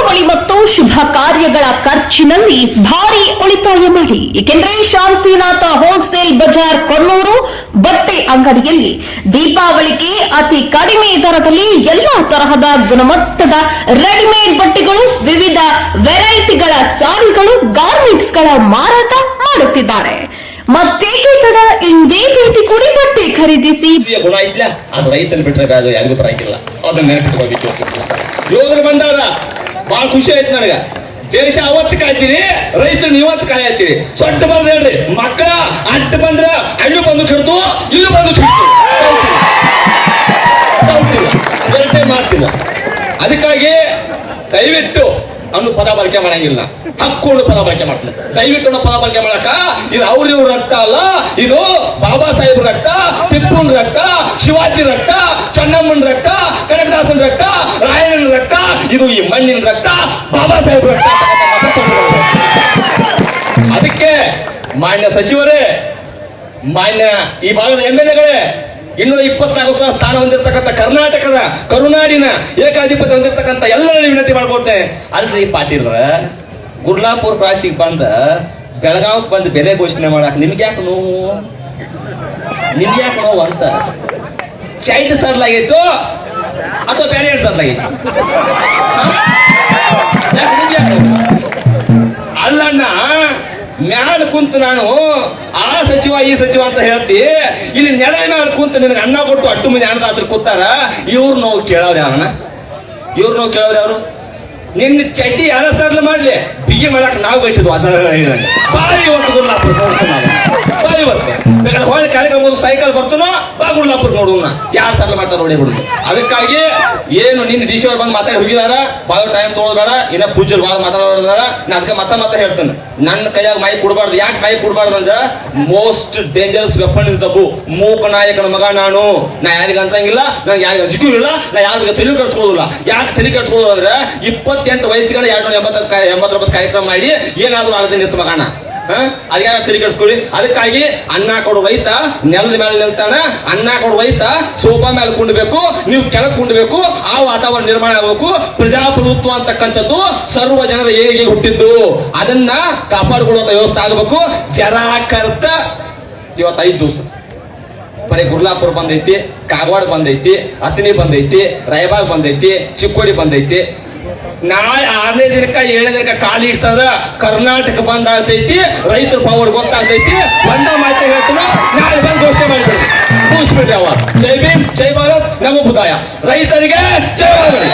ದೀಪಾವಳಿ ಮತ್ತು ಶುಭ ಕಾರ್ಯಗಳ ಖರ್ಚಿನಲ್ಲಿ ಭಾರಿ ಉಳಿತಾಯ ಮಾಡಿ. ಏಕೆಂದರೆ ಶಾಂತಿನಾಥ ಹೋಲ್ಸೇಲ್ ಬಜಾರ್ ಕೊಣ್ಣೂರು ಬಟ್ಟೆ ಅಂಗಡಿಯಲ್ಲಿ ದೀಪಾವಳಿಗೆ ಅತಿ ಕಡಿಮೆ ದರದಲ್ಲಿ ಎಲ್ಲಾ ತರಹದ ಗುಣಮಟ್ಟದ ರೆಡಿಮೇಡ್ ಬಟ್ಟೆಗಳು, ವಿವಿಧ ವೆರೈಟಿಗಳ ಸಾರಿಗಳು, ಗಾರ್ಮೆಂಟ್ಸ್ಗಳ ಮಾರಾಟ ಮಾಡುತ್ತಿದ್ದಾರೆ. ಮತ್ತೇಕೆ ತಡ? ಇಂದೇ ಭೇಟಿ ಕೊಡಿ ಬಟ್ಟೆ ಖರೀದಿಸಿ. ಗುಣ ಇದ್ಯಾ? ಅದು ರೈತನ ಅದು ಯಾರಿಗೂ ಬರಂಗಿಲ್ಲ ಅದನ್ನ ನೆನಪಿಟ್ಕೋಬೇಕು ಯೋಗರು ಬಂದಾಗ ಬಹಳ ಖುಷಿ ಆಯ್ತು ನನಗ. ದೇಶ ಅವತ್ತು ಕಾಯ್ತೀರಿ ರೈತರು ಇವತ್ತು ಕಾಯತ್ತೀರಿ ಸೊಟ್ಟು ಬಂದ್ ಹೇಳ್ರಿ, ಮಕ್ಕಳ ಅಟ್ಟು ಬಂದ್ರ ಅಳ್ಳು ಬಂದು ಕಿಡ್ತು ಇಲ್ಲಿ ಬಂದು ಕಿಡ್ತು ಮಾಡ್ತಿಲ್ಲ ಅದಕ್ಕಾಗಿ ದಯವಿಟ್ಟು ಅನ್ನೋ ಪದ ಬಳಕೆ ಮಾಡಂಗಿಲ್ಲ. ಹಕ್ಕೊಂಡು ಪದ ಬಳಕೆ ಮಾಡ್ತೀನಿ. ದಯವಿಟ್ಟು ಪದ ಬಳಕೆ ಮಾಡಕ ಇದು ಅವ್ರಿವ್ರ ರಕ್ತ ಅಲ್ಲ. ಇದು ಬಾಬಾ ಸಾಹೇಬ್ ರಕ್ತ, ಟಿಪ್ಪುನ್ ರಕ್ತ, ಶಿವಾಜಿ ರಕ್ತ, ಚನ್ನಮ್ಮನ್ ರಕ್ತ, ಕನಕದಾಸನ್ ರಕ್ತ, ರಾಯಣ್ಣನ ರಕ್ತ, ಇದು ಈ ಮಣ್ಣಿನ ರಕ್ತ, ಬಾಬಾ ಸಾಹೇಬ್ ರಕ್ತ ಅದಕ್ಕೆ ಮಾನ್ಯ ಸಚಿವರೇ, ಮಾನ್ಯ ಈ ಭಾಗದ ಎಂ ಎಲ್ ಎಗಳೇ ಇನ್ನೂರ ಇಪ್ಪತ್ನಾಲ್ಕು ಸಾವಿರ ಸ್ಥಾನ ಹೊಂದಿರತಕ್ಕಂಥ ಕರ್ನಾಟಕದ ಕರುನಾಡಿನ ಏಕಾಧಿಪತ್ಯ ಹೊಂದಿರತಕ್ಕಂಥ ಎಲ್ಲರಲ್ಲಿ ವಿನಂತಿ ಮಾಡ್ಕೋತೆ ಅಲ್ರಿ ಪಾಟೀಲ್ರ ಗುರ್ಲಾಪುರ್ ರಾಶಿಗೆ ಬಂದ ಬೆಳಗಾವ್ ಬಂದು ಬೆಲೆ ಘೋಷಣೆ ಮಾಡಕ್ ನಿಮ್ಗೆ ಯಾಕೆ ನೋವು? ನಿಮ್ಗೆ ಯಾಕೆ ನೋವು ಅಂತ. ಚೈಲ್ಡ್ ಸರ್ಲಾಗಿತ್ತು ಅಥವಾ ಬೇರೆ ಸರ್ಲಾಗಿತ್ತು ಮ್ಯಾಲ ಕುಂತು ನಾನು, ಆ ಸಚಿವ, ಈ ಸಚಿವ ಅಂತ ಹೇಳ್ತಿ, ಇಲ್ಲಿ ನೆಲ ಮ್ಯಾಲ ಕುಂತು ನಿನಗೆ ಅನ್ನ ಕೊಟ್ಟು ಅಟ್ಟು ಮಂದಿ ಅನ್ನದಾಸರು ಕೂತಾರ, ಇವ್ರು ನೋವು ಕೇಳೋರು ಅವನ ಇವ್ರು ನೋವು ಕೇಳೋರು ಅವರು ನಿನ್ನ ಚಡ್ಡಿ ಯಾರ ಮಾಡ್ಲಿ? ಬಿಗಿ ಮಾಡಕ್ ನಾವು ಬೈತಿದ್ವು. ಅದರ ಬಾರಿ ಒಂದು ಗುರುನಾಥ. ಬಾ ಇವತ್ತು ಬೇಕಾದ್ರೆ ಕಾರ್ಯಕ್ರಮ ಸೈಕಲ್ ಬರ್ತನೋ? ಬಾ ನೋಡೋಣ ಯಾರು ಸರ್ಲ ಮಾಡ್ತಾರೆ ನೋಡಿ ಬಿಡುದು ಅದಕ್ಕಾಗಿ ಏನು ನಿನ್ನ ಡಿ ಸಿ ಅವ್ರು ಬಂದು ಮಾತಾಡಿ ಹೋಗಿದಾರ ಬಾಳ ಟೈಮ್ ತೊಗೊಳ್ಬೇಡ ಇನ್ನ ಪೂಜಲ್ ಭಾಳ ಮಾತಾಡೋದಾರ ನಾ ಅದಕ್ಕೆ ಮತ್ತೆ ಮತ್ತೆ ಹೇಳ್ತೇನೆ. ನನ್ನ ಕೈಯಾಗ ಮೈ ಕೊಡಬಾರ್ದು. ಯಾಕೆ ಮೈ ಕೊಡಬಾರ್ದು ಅಂದ್ರೆ ಮೋಸ್ಟ್ ಡೇಂಜರಸ್ ವೆಪನ್ ಇದ್ದವು ಮೂಕ ನಾಯಕನ ಮಗ ನಾನು. ನಾ ಯಾರಿಗ ಅಂತಂಗಿಲ್ಲ ನಂಗೆ ಯಾರಿಗ ಅಂಜಿಕೂ ಇಲ್ಲ, ನಾ ಯಾರಿಗ ತಲೆ ಕಟ್ಸ್ಕೊಳ್ಳೋದಿಲ್ಲ ಯಾಕೆ ತಲೆ ಕಟ್ಸ್ಕೊಳ್ಳೋದು ಅಂದ್ರೆ ಇಪ್ಪತ್ತೆಂಟು ವಯಸ್ಸುಗಳ ಎರಡು ಎಂಬತ್ತ ಎಂಬತ್ತೊಂಬತ್ತು ಕಾರ್ಯಕ್ರಮ ಮಾಡಿ ಏನಾದರೂ ಆಗದೆ ನಿಂತು ಮಗನ. ಅದ್ಯಾರ ತಿರುಗಿಸ್ಕೊಳ್ಳಿ ಅದಕ್ಕಾಗಿ ಅನ್ನ ಕೊಡು ರೈತ, ನೆಲದ ಮೇಲೆ ನಿಲ್ತಾನ, ಅನ್ನ ಕೊಡು ರೈತ, ಸೋಫಾ ಮೇಲೆ ಕುಂಡಬೇಕು ನೀವು ಕೆಳಗೆ ಕುಂಡಬೇಕು ಆ ವಾತಾವರಣ ನಿರ್ಮಾಣ ಆಗಬೇಕು. ಪ್ರಜಾಪ್ರಭುತ್ವ ಅಂತಕ್ಕಂಥದ್ದು ಸರ್ವ ಜನರ ಏಳಿಗೆ ಹುಟ್ಟಿದ್ದು. ಅದನ್ನ ಕಾಪಾಡಿಕೊಳ್ಳುವಂತ ವ್ಯವಸ್ಥೆ ಆಗಬೇಕು. ಜರಾಕರ್ತ ಇವತ್ತು ಐದು ದಿವಸ. ಬರೀ ಗುರ್ಲಾಪುರ ಬಂದೈತಿ, ಕಾಗವಾಡ ಬಂದೈತಿ ಅತ್ನಿ ಬಂದೈತಿ, ರಾಯಬಾಗ್ ಬಂದೈತಿ, ಚಿಕ್ಕೋಡಿ ಬಂದೈತಿ. ನಾಳೆ ಆರನೇ ದಿನಕ್ಕ, ಏಳನೇ ದಿನಕ್ಕ ಖಾಲಿ ಇರ್ತದ ಕರ್ನಾಟಕ ಬಂದ್ ಆಗ್ತೈತಿ, ರೈತರ ಪವರ್ ಗೊತ್ತಾಗ್ತೈತಿ ಬಂದ ಮಾಹಿತಿ ಹೇಳ್ತಾನ, ನಾಳೆ ಬಂದು ಘೋಷಣೆ ಮಾಡಿಬಿಡಿ. ಕೂಸ್ಬಿಡ್ರಿ ಅವ ಜೈ ಭೀಮ್, ಜೈ ಭಾರತ್ ನಮ್ಮ ಬುದಾಯ ರೈತರಿಗೆ ಜೈ ಭಾರತ್.